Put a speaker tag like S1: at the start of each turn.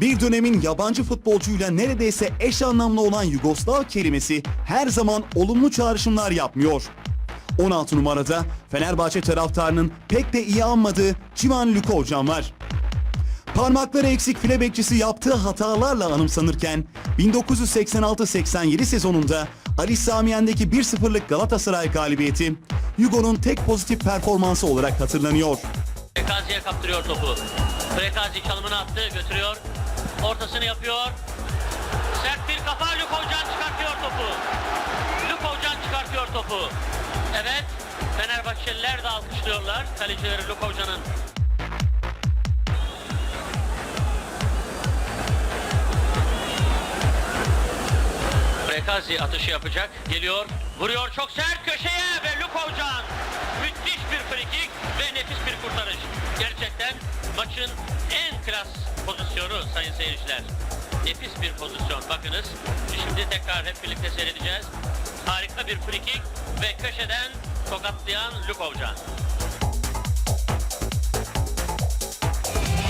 S1: Bir dönemin yabancı futbolcuyla neredeyse eş anlamlı olan Yugoslav kelimesi her zaman olumlu çağrışımlar yapmıyor. 16 numarada Fenerbahçe taraftarının pek de iyi anmadığı Civan Lukovcan var. Parmakları eksik file bekçisi yaptığı hatalarla anımsanırken 1986-87 sezonunda Ali Samiyen'deki 1-0'lık Galatasaray galibiyeti Hugo'nun tek pozitif performansı olarak hatırlanıyor.
S2: Frekazi'ye kaptırıyor topu. Frekazi çalımını attı, götürüyor. Ortasını yapıyor. Sert bir kafa Lukovcan çıkartıyor topu. Lukovcan çıkartıyor topu. Evet, Fenerbahçeliler de alkışlıyorlar kalecileri Lukovcan'ın. Frekazi atışı yapacak. Geliyor. Vuruyor çok sert köşeye ve Lukovcan. Müthiş bir frikik ve nefis bir kurtarış. Gerçekten maçın en klas pozisyonu sayın seyirciler. Nefis bir pozisyon. Bakınız şimdi tekrar hep birlikte seyredeceğiz. Harika bir frikik ve köşeden tokatlayan Lukovcan.